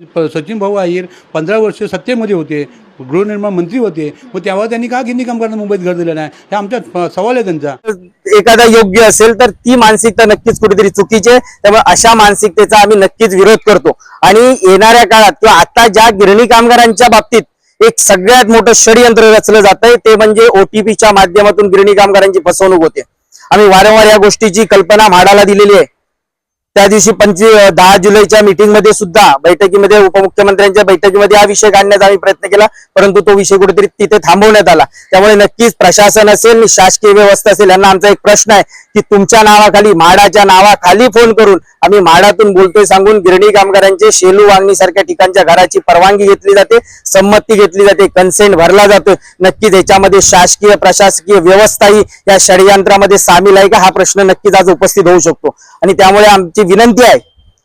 प- सचिन भाऊ अहिर पंधरा वर्ष सत्तेमध्ये होते गृहनिर्माण मंत्री होते मग तेव्हा त्यांनी का गिरणी कामगारांना मुंबईत घर दिलं नाही? हे आमचा सवाल आहे त्यांचा. एखादा योग्य असेल तर ती मानसिकता नक्कीच कुठेतरी चुकीची आहे. त्यामुळे अशा मानसिकतेचा आम्ही नक्कीच विरोध करतो. आणि येणाऱ्या काळात किंवा आता ज्या गिरणी कामगारांच्या बाबतीत एक सगळ्यात मोठं षडयंत्र रचलं जात आहे ते म्हणजे ओटीपीच्या माध्यमातून गिरणी कामगारांची फसवणूक होते. आम्ही वारंवार या गोष्टीची कल्पना म्हाडाला दिलेली आहे. त्या दिवशी पंचवीस दहा जुलैच्या मीटिंगमध्ये सुद्धा बैठकीमध्ये उपमुख्यमंत्र्यांच्या बैठकीमध्ये हा विषय काढण्याचा आम्ही प्रयत्न केला परंतु तो विषय कुठेतरी तिथे थांबवण्यात आला. त्यामुळे नक्कीच प्रशासन असेल शासकीय व्यवस्था असेल यांना आमचा एक प्रश्न आहे की तुमच्या नावाखाली म्हाडाच्या नावाखाली फोन करून आम्ही म्हाडातून बोलतोय सांगून गिरणी कामगारांचे शेलू वांगणी सारख्या ठिकाणच्या घराची परवानगी घेतली जाते संमती घेतली जाते कन्सेंट भरला जातो नक्कीच याच्यामध्ये शासकीय प्रशासकीय व्यवस्थाही या षडयंत्रामध्ये सामील आहे का हा प्रश्न नक्कीच आज उपस्थित होऊ शकतो. आणि त्यामुळे आमची विनंती आहे.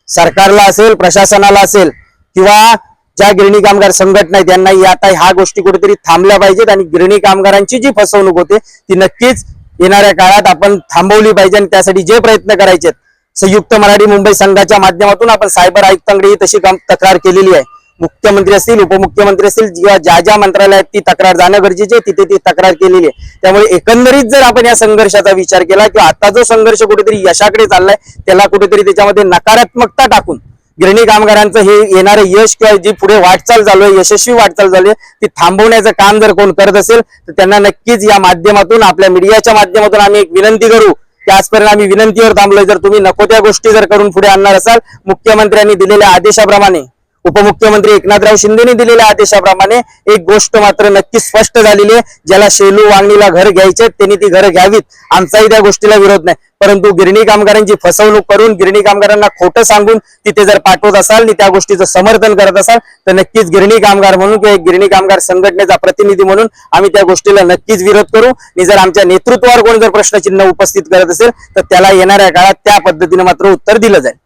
सरकारला असेल प्रशासनाला असेल किंवा ज्या गिरणी कामगार संघटना आहेत त्यांना आता ह्या गोष्टी कुठेतरी थांबल्या पाहिजेत आणि गिरणी कामगारांची जी फसवणूक होते ती नक्कीच येणाऱ्या काळात आपण थांबवली पाहिजे आणि त्यासाठी जे प्रयत्न करायचे संयुक्त मराठी मुंबई संघाच्या माध्यमातून आपण सायबर आयुक्तांकडे ही तशी काम तक्रार केलेली आहे. मुख्यमंत्री असतील उपमुख्यमंत्री असतील किंवा ज्या ज्या मंत्रालयात ती तक्रार जाणं गरजेचे तिथे ती तक्रार केलेली आहे. त्यामुळे एकंदरीत जर आपण या संघर्षाचा विचार केला किंवा आता जो संघर्ष कुठेतरी यशाकडे चाललाय त्याला कुठेतरी त्याच्यामध्ये नकारात्मकता टाकून गिरणी कामगारांचं हे येणारं यश किंवा जी पुढे वाटचाल चालू आहे यशस्वी वाटचाल झाली ती थांबवण्याचं काम जर कोण करत असेल तर त्यांना नक्कीच या माध्यमातून आपल्या मीडियाच्या माध्यमातून आम्ही एक विनंती करू. की आजपर्यंत आम्ही विनंतीवर थांबलोय. जर तुम्ही नको त्या गोष्टी जर करून पुढे आणणार असाल मुख्यमंत्र्यांनी दिलेल्या आदेशाप्रमाणे उपमुख्यमंत्री एकनाथराव शिंदेने दिलेल्या आदेशाप्रमाणे एक गोष्ट मात्र नक्की स्पष्ट झालेली आहे ज्याला शेलू वांगणीला घर घ्यायचे त्यांनी ती घरं घ्यावीत. आमचाही त्या गोष्टीला विरोध नाही. परंतु गिरणी कामगारांची फसवणूक करून गिरणी कामगारांना खोटं सांगून तिथे जर पाठवत असाल आणि त्या गोष्टीचं समर्थन करत असाल तर नक्कीच गिरणी कामगार म्हणून किंवा एक गिरणी कामगार संघटनेचा प्रतिनिधी म्हणून आम्ही त्या गोष्टीला नक्कीच विरोध करू. आणि जर आमच्या नेतृत्वावर कोण जर प्रश्नचिन्ह उपस्थित करत असेल तर त्याला येणाऱ्या काळात त्या पद्धतीने मात्र उत्तर दिलं जाईल.